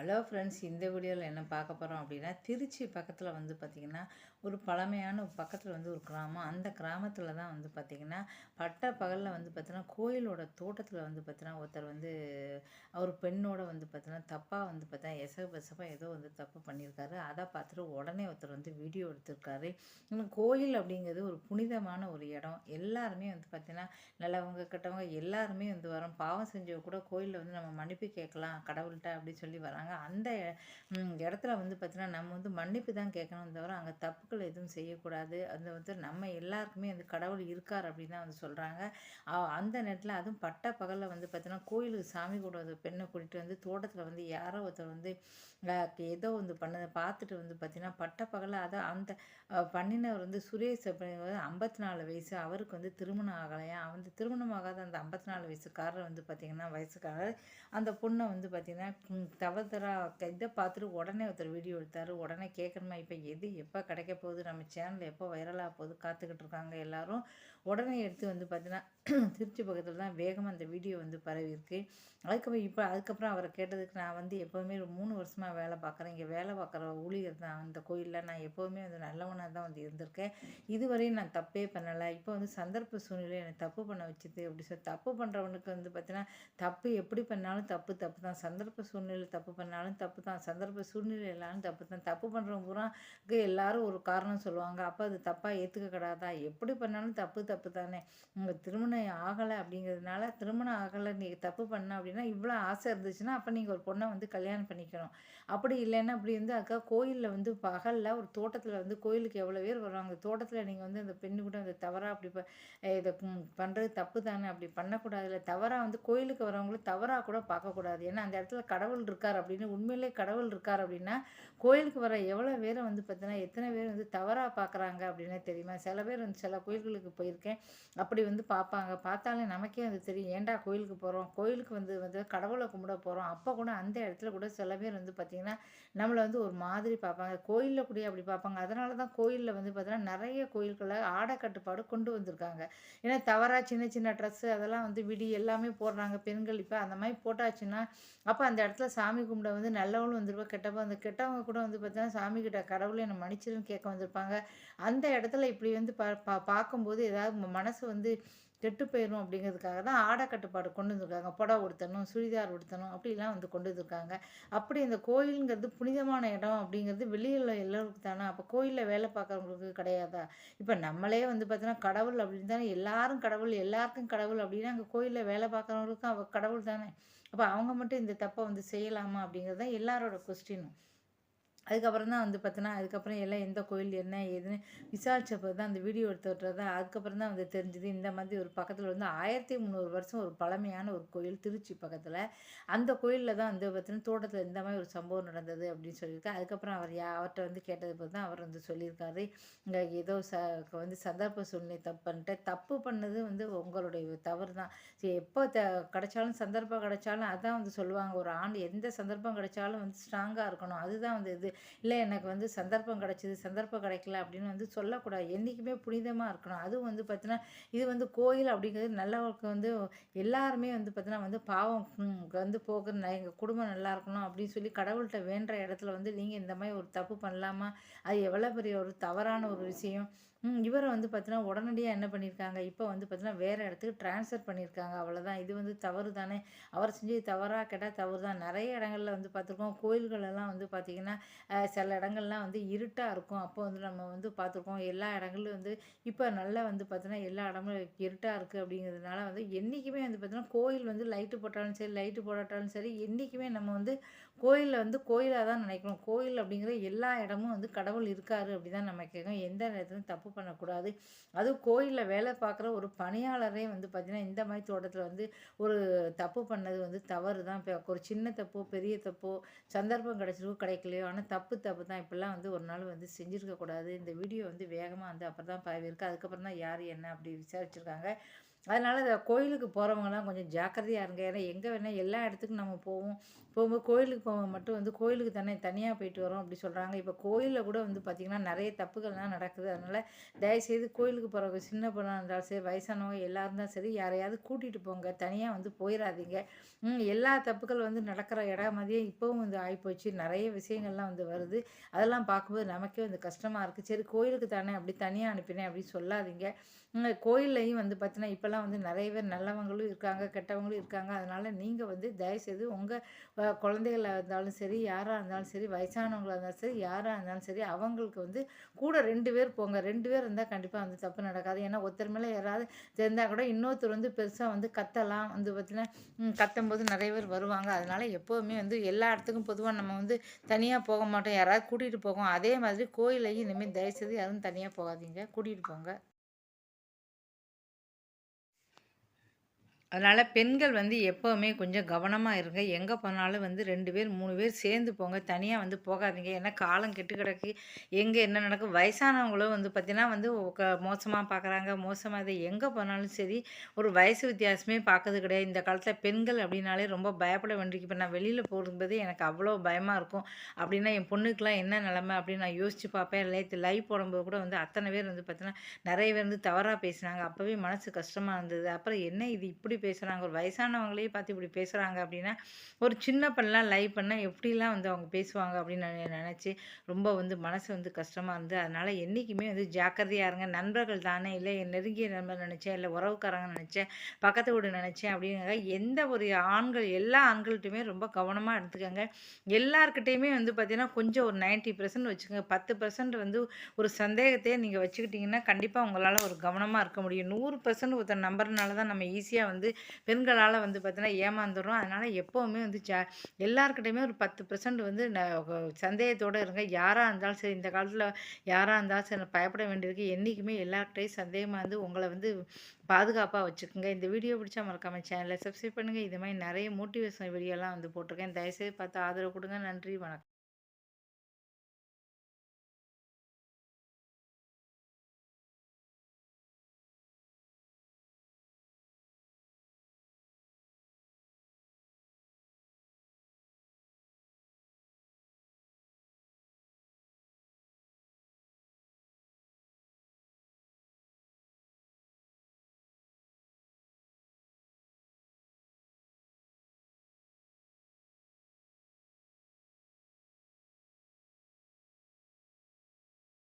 Hello friends இந்த வீடியோவில் என்ன பார்க்க போகிறோம் அப்படின்னா திருச்சி பக்கத்தில் வந்து பார்த்திங்கன்னா ஒரு பழமையான ஒரு பக்கத்தில் வந்து ஒரு கிராமம். அந்த கிராமத்தில் தான் வந்து பார்த்திங்கன்னா பட்ட பகலில் வந்து பார்த்திங்கன்னா கோயிலோட தோட்டத்தில் வந்து பார்த்திங்கன்னா ஒருத்தர் வந்து அவர் பெண்ணோட வந்து பார்த்திங்கன்னா தப்பாக வந்து பார்த்தா எசக பெசப்பாக ஏதோ வந்து தப்பு பண்ணியிருக்காரு. அதை பார்த்துட்டு உடனே ஒருத்தர் வந்து வீடியோ எடுத்திருக்காரு. இன்னும் கோயில் அப்படிங்கிறது ஒரு புனிதமான ஒரு இடம். எல்லாருமே வந்து பார்த்திங்கன்னா நல்லவங்க கெட்டவங்க எல்லாருமே வந்து வரோம். பாவம் செஞ்சவங்க கூட கோயிலில் வந்து நம்ம மன்னிப்பு கேட்கலாம் கடவுள்கிட்ட அப்படின்னு சொல்லி வராங்க. அந்த இடத்துல வந்து பார்த்திங்கன்னா நம்ம வந்து மன்னிப்பு தான் கேட்கணும் தவிர அங்கே தப்புக்கள் எதுவும் செய்யக்கூடாது. அந்த வந்து நம்ம எல்லாருக்குமே வந்து கடவுள் இருக்கார் அப்படின்னு தான் வந்து சொல்கிறாங்க அந்த நேரத்தில் அதுவும் பட்ட பகலில் வந்து பார்த்தீங்கன்னா கோயிலுக்கு சாமி கூட பெண்ணை கூட்டிகிட்டு வந்து தோட்டத்தில் வந்து யாரோ ஒருத்தர் வந்து ஏதோ வந்து பண்ணதை பார்த்துட்டு வந்து பார்த்திங்கன்னா பட்ட பகலில் அதை அந்த பண்ணினவர் வந்து சுரேஷ் ஐம்பத்தி நாலு வயசு. அவருக்கு வந்து திருமணம் ஆகலையா? வந்து திருமணம் ஆகாத அந்த ஐம்பத்தி நாலு வயசுக்காரர் வந்து பார்த்திங்கன்னா வயசுக்காரர் அந்த பொண்ணை வந்து பார்த்திங்கன்னா தவறுதரா இதை பார்த்துட்டு உடனே ஒருத்தர் வீடியோ எடுத்தார். உடனே கேட்கணுமா இப்போ எது எப்போ கிடைக்க போகுது? நம்ம சேனல் எப்போ வைரலாக போகுது? காத்துக்கிட்டு இருக்காங்க எல்லாரும். உடனே எடுத்து வந்து பார்த்தீங்கன்னா திருச்சி பக்கத்தில் தான் வேகமாக அந்த வீடியோ வந்து பரவி இருக்கு. அதுக்கப்புறம் இப்போ அதுக்கப்புறம் அவரை கேட்டதுக்கு நான் வந்து எப்போவுமே ஒரு மூணு வருஷமாக வேலை பார்க்குறேன். இங்கே வேலை பார்க்குற ஊழியர் தான். அந்த கோயிலில் நான் எப்போவுமே வந்து நல்லவனாக தான் வந்து இருந்திருக்கேன். இதுவரையும் நான் தப்பே பண்ணலை. இப்போ வந்து சந்தர்ப்ப சூழ்நிலை என்னை தப்பு பண்ண வச்சுது அப்படி சொல்லி தப்பு பண்ணுறவனுக்கு வந்து பார்த்தீங்கன்னா தப்பு எப்படி பண்ணாலும் தப்பு தப்பு தான். சந்தர்ப்ப சூழ்நிலை தப்பு பண்ணாலும் தப்பு தான். சந்தர்ப்ப சூழ்நிலை எல்லாரும் தப்பு தான். தப்பு பண்ணுறவங்க பூரா எல்லாரும் ஒரு காரணம் சொல்லுவாங்க. அப்போ அது தப்பாக ஏற்றுக்க கூடாதா எப்படி பண்ணாலும் தப்பு தப்பு தானே உங்கள் திருமணம் ஆகலை அப்படிங்கிறதுனால திருமணம் ஆகலை நீங்கள் தப்பு பண்ண அப்படின்னா இவ்வளோ ஆசை இருந்துச்சுன்னா அப்போ நீங்கள் ஒரு பொண்ணை வந்து கல்யாணம் பண்ணிக்கணும். அப்படி இல்லைன்னா அப்படி வந்து அக்கா கோயிலில் வந்து பகலில் ஒரு தோட்டத்தில் வந்து கோயிலுக்கு எவ்வளோ பேர் வருவாங்க? தோட்டத்தில் நீங்கள் வந்து அந்த பெண்ணு கூட அந்த தவறாக அப்படி இதை பண்ணுறது தப்பு தானே அப்படி பண்ணக்கூடாதுல தவறாக வந்து கோயிலுக்கு வரவங்களும் தவறாக கூட பார்க்கக்கூடாது. ஏன்னா அந்த இடத்துல கடவுள் இருக்கார் அப்படின்னு உண்மையிலே கடவுள் இருக்கார் அப்படின்னா கோயிலுக்கு வர எவ்வளோ பேரை வந்து பார்த்தீங்கன்னா எத்தனை பேர் வந்து தவறாக பார்க்குறாங்க அப்படின்னே தெரியுமா? சில பேர் வந்து சில கோயில்களுக்கு இருக்கேன். அப்படி வந்து பார்ப்பாங்க. பார்த்தாலே நமக்கே அது தெரியும். ஏன்டா கோயிலுக்கு போகிறோம் கோயிலுக்கு வந்து வந்து கடவுளை கும்பிட போகிறோம் அப்போ கூட அந்த இடத்துல கூட சில பேர் வந்து பார்த்திங்கன்னா நம்மளை வந்து ஒரு மாதிரி பார்ப்பாங்க. கோயிலில் கூட அப்படி பார்ப்பாங்க. அதனால தான் கோயிலில் வந்து பார்த்திங்கன்னா நிறைய கோயில்களை ஆடை கட்டுப்பாடு கொண்டு வந்திருக்காங்க. ஏன்னா தவறாக சின்ன சின்ன ட்ரெஸ்ஸு அதெல்லாம் வந்து விடி எல்லாமே போடுறாங்க. பெண்கள் இப்போ அந்த மாதிரி போட்டாச்சுன்னா அப்போ அந்த இடத்துல சாமி கும்பிட வந்து நல்லவங்களும் வந்துருப்பா கெட்டப்போ அந்த கெட்டவங்க கூட வந்து பார்த்தீங்கன்னா சாமி கிட்ட கடவுளை என்ன மன்னிச்சிருன்னு கேட்க வந்திருப்பாங்க. அந்த இடத்துல இப்படி வந்து பா பார்க்கும்போது ஏதாவது மனசு வந்து கெட்டு போயிடும் அப்படிங்கிறதுக்காக தான் ஆடை கட்டுப்பாடு கொண்டு வந்திருக்காங்க. புடவை உடுத்தணும் சுடிதார் உடுத்தணும் அப்படிலாம் வந்து கொண்டு வந்திருக்காங்க. அப்படி இந்த கோயிலுங்கிறது புனிதமான இடம் அப்படிங்கிறது வெளியில் எல்லோருக்கும் தானே? அப்போ கோயிலில் வேலை பார்க்குறவங்களுக்கு கிடையாதா? இப்போ நம்மளே வந்து பார்த்தீங்கன்னா கடவுள் அப்படின்னு தானே எல்லாரும் கடவுள் எல்லாருக்கும் கடவுள் அப்படின்னா அங்கே கோயிலில் வேலை பார்க்குறவங்களுக்கும் அவ கடவுள் தானே? அப்போ அவங்க மட்டும் இந்த தப்பை வந்து செய்யலாமா அப்படிங்கிறது தான் எல்லாரோட கொஸ்டினும் அதுக்கப்புறம் தான் வந்து பார்த்தோன்னா அதுக்கப்புறம் எல்லாம் எந்த கோயில் என்ன ஏதுன்னு விசாரிச்சப்போ தான் அந்த வீடியோ எடுத்து தான் அதுக்கப்புறம் தான் வந்து தெரிஞ்சுது இந்த மாதிரி ஒரு பக்கத்தில் வந்து ஆயிரத்தி முந்நூறு வருஷம் ஒரு பழமையான ஒரு கோயில் திருச்சி பக்கத்தில். அந்த கோயிலில் தான் வந்து பார்த்தீங்கன்னா தோட்டத்தில் இந்த மாதிரி ஒரு சம்பவம் நடந்தது அப்படின்னு சொல்லியிருக்காரு அதுக்கப்புறம் அவர் யா அவர்கிட்ட வந்து கேட்டது போது தான் அவர் வந்து சொல்லியிருக்காரு. இங்கே ஏதோ ச வந்து சந்தர்ப்ப சூழ்நிலை தப்பு பண்ணிட்டு தப்பு பண்ணது வந்து உங்களுடைய தவறு தான். சரி எப்போ த கிடைச்சாலும் சந்தர்ப்பம் கிடைச்சாலும் அதான் வந்து சொல்லுவாங்க. ஒரு ஆண்டு எந்த சந்தர்ப்பம் கிடைச்சாலும் வந்து ஸ்ட்ராங்காக இருக்கணும். அதுதான் வந்து இது. இல்லை எனக்கு வந்து சந்தர்ப்பம் கிடச்சிது சந்தர்ப்பம் கிடைக்கல அப்படின்னு வந்து சொல்லக்கூடாது. என்றைக்குமே புனிதமாக இருக்கணும். அதுவும் வந்து பார்த்தீங்கன்னா இது வந்து கோயில் அப்படிங்கிறது நல்லவருக்கு வந்து எல்லாருமே வந்து பார்த்தீங்கன்னா வந்து பாவம் வந்து போக எங்கள் குடும்பம் நல்லா இருக்கணும் அப்படின்னு சொல்லி கடவுள்கிட்ட வேண்டுற இடத்துல வந்து நீங்கள் இந்த மாதிரி ஒரு தப்பு பண்ணலாமா? அது எவ்வளோ பெரிய ஒரு தவறான ஒரு விஷயம். இவரை வந்து பார்த்தீங்கன்னா உடனடியாக என்ன பண்ணியிருக்காங்க இப்போ வந்து பார்த்தீங்கன்னா வேறு இடத்துக்கு ட்ரான்ஸ்ஃபர் பண்ணியிருக்காங்க அவ்வளோதான் இது வந்து தவறு தானே அவர் செஞ்சது தவறாக கேட்டால் தவறு தான் நிறைய இடங்களில் வந்து பார்த்துருக்கோம் கோயில்களெல்லாம் வந்து பார்த்திங்கன்னா சில இடங்கள்லாம் வந்து இருட்டாக இருக்கும். அப்போ வந்து நம்ம வந்து பார்த்துருக்கோம் எல்லா இடங்கள்லையும் வந்து இப்போ நல்லா வந்து பார்த்தீங்கன்னா எல்லா இடமும் இருட்டாக இருக்குது அப்படிங்கிறதுனால வந்து என்றைக்குமே வந்து பார்த்தீங்கன்னா கோயில் வந்து லைட்டு போட்டாலும் சரி லைட்டு போடாட்டாலும் சரி என்றைக்குமே நம்ம வந்து கோயிலில் வந்து கோயிலாக தான் நினைக்கணும். கோயில் அப்படிங்கிற எல்லா இடமும் வந்து கடவுள் இருக்காரு அப்படி தான் நம்ம கேட்கும் எந்த நேரத்துலையும் தப்பு பண்ணக்கூடாது. அதுவும் கோயிலில் வேலை பார்க்குற ஒரு பணியாளரே வந்து பார்த்திங்கன்னா இந்த மாதிரி தோட்டத்தில் வந்து ஒரு தப்பு பண்ணது வந்து தவறு தான். இப்போ ஒரு சின்ன தப்போ பெரிய தப்போ சந்தர்ப்பம் கிடைச்சிருக்கோ கிடைக்கலையோ ஆனால் தப்பு தப்பு தான். இப்படிலாம் வந்து ஒரு நாள் வந்து செஞ்சுருக்கக்கூடாது. இந்த வீடியோ வந்து வேகமாக வந்து அப்புறம் தான் பரவி இருக்குது அதுக்கப்புறம் தான் யார் என்ன அப்படி விசாரிச்சிருக்காங்க. அதனால் இந்த கோயிலுக்கு போகிறவங்கலாம் கொஞ்சம் ஜாக்கிரதையாக இருங்க. ஏன்னா எங்கே வேணால் எல்லா இடத்துக்கும் நம்ம போவோம். போகும்போது கோயிலுக்கு போவோம் மட்டும் வந்து கோயிலுக்கு தானே தனியாக போயிட்டு வரோம் அப்படி சொல்கிறாங்க இப்போ கோயிலில் கூட வந்து பார்த்திங்கன்னா நிறைய தப்புகள்லாம் நடக்குது. அதனால் தயவுசெய்து கோயிலுக்கு போகிறவங்க சின்ன பொண்ணாக இருந்தாலும் சரி வயசானவங்க எல்லா இருந்தாலும் சரி யாரையாவது கூட்டிகிட்டு போங்க. தனியாக வந்து போயிடாதீங்க எல்லா தப்புகள் வந்து நடக்கிற இடம் மாதிரியே இப்போவும் வந்து ஆகிப்போச்சு நிறைய விஷயங்கள்லாம் வந்து வருது. அதெல்லாம் பார்க்கும்போது நமக்கே வந்து கஷ்டமாக இருக்குது சரி கோயிலுக்கு தானே அப்படி தனியாக அனுப்பினேன் அப்படின்னு சொல்லாதீங்க. கோயில்லையும் வந்து பார்த்தீங்கன்னா இப்போல்லாம் வந்து நிறைய பேர் நல்லவங்களும் இருக்காங்க கெட்டவங்களும் இருக்காங்க. அதனால் நீங்கள் வந்து தயவுசெய்து உங்கள் குழந்தைகளாக இருந்தாலும் சரி யாராக இருந்தாலும் சரி வயசானவங்களாக இருந்தாலும் சரி யாராக இருந்தாலும் சரி அவங்களுக்கு வந்து கூட ரெண்டு பேர் போங்க. ரெண்டு பேர் இருந்தால் கண்டிப்பாக வந்து தப்பு நடக்காது. ஏன்னா ஒருத்தர் மேலே யாராவது தெரிந்தால் கூட இன்னொருத்தர் வந்து பெருசாக வந்து கத்தலாம். வந்து பார்த்தீங்கன்னா கத்தும்போது நிறைய பேர் வருவாங்க. அதனால் எப்போவுமே வந்து எல்லா இடத்துக்கும் பொதுவாக நம்ம வந்து தனியாக போக மாட்டோம். யாராவது கூட்டிகிட்டு போவோம் அதே மாதிரி கோயிலையும் இனிமேல் தயவுசெய்து யாரும் தனியாக போகாதீங்க. கூட்டிகிட்டு போங்க. அதனால் பெண்கள் வந்து எப்போவுமே கொஞ்சம் கவனமாக இருங்க. எங்கே போனாலும் வந்து ரெண்டு பேர் மூணு பேர் சேர்ந்து போங்க. தனியாக வந்து போகாதீங்க. ஏன்னா காலம் கெட்டு கிடக்கு. எங்கே என்ன நடக்கும்? வயசானவங்களும் வந்து பார்த்திங்கன்னா வந்து மோசமாக பார்க்குறாங்க மோசமாக இதை எங்கே போனாலும் சரி ஒரு வயசு வித்தியாசமே பார்க்கறது கிடையாது. இந்த காலத்தில் பெண்கள் அப்படின்னாலே ரொம்ப பயப்பட வேண்டியிருக்கு இப்போ நான் வெளியில் போகும்போது எனக்கு அவ்வளோ பயமாக இருக்கும். அப்படின்னா என் பொண்ணுக்கெலாம் என்ன நிலமை அப்படின்னு நான் யோசித்து பார்ப்பேன். லைத்து லைவ் போடும்போது கூட வந்து அத்தனை பேர் வந்து பார்த்தீங்கன்னா நிறைய பேர் வந்து தவறாக பேசினாங்க. அப்போவே மனசு கஷ்டமாக இருந்தது. அப்புறம் என்ன இது இப்படி பேசுகிறாங்க ஒரு வயசானவங்களே பார்த்து இப்படி பேசுகிறாங்க அப்படின்னா ஒரு சின்ன பண்ணலாம் லைவ் பண்ணால் எப்படிலாம் வந்து அவங்க பேசுவாங்க அப்படின்னு நான் நினச்சி ரொம்ப வந்து மனசு வந்து கஷ்டமாக இருந்து அதனால் என்றைக்குமே வந்து ஜாக்கிரதையாக இருங்க. நண்பர்கள் தானே. இல்லை என் நெருங்கிய நண்பர் நினச்சேன். இல்லை உறவுக்காரங்க நினச்சேன். பக்கத்து வீடு நினச்சேன் அப்படிங்க எந்த ஒரு ஆண்கள் எல்லா ஆண்கள்கிட்டையுமே ரொம்ப கவனமாக எடுத்துக்கோங்க. எல்லாருக்கிட்டேயுமே வந்து பார்த்திங்கன்னா கொஞ்சம் ஒரு நைன்ட்டி பர்சன்ட் வச்சுக்கோங்க. பத்து பர்சன்ட் வந்து ஒரு சந்தேகத்தையே நீங்கள் வச்சுக்கிட்டிங்கன்னா கண்டிப்பாக உங்களால் ஒரு கவனமாக இருக்க முடியும். நூறு பர்சன்ட் ஒருத்தர் நம்பர்னால தான் நம்ம ஈஸியாக வந்து வந்து பெண்களால் வந்து பார்த்தீங்கன்னா ஏமாந்துடும் அதனால் எப்போவுமே வந்து ஜா எல்லாருக்கிட்டையுமே ஒரு பத்து பர்சன்ட் வந்து சந்தேகத்தோடு இருங்க. யாராக இருந்தாலும் சரி இந்த காலத்தில் யாராக இருந்தாலும் சரி பயப்பட வேண்டியிருக்கு. என்றைக்குமே எல்லார்கிட்டையும் சந்தேகமாக வந்து உங்களை வந்து பாதுகாப்பாக வச்சுக்கோங்க. இந்த வீடியோ பிடிச்சா மறக்காமல் சேனலை சப்ஸ்கிரைப் பண்ணுங்கள் இது மாதிரி நிறைய மோட்டிவேஷன் வீடியோலாம் வந்து போட்டிருக்கேன். தயவுசெய்து பார்த்து ஆதரவு கொடுங்க. நன்றி. வணக்கம்.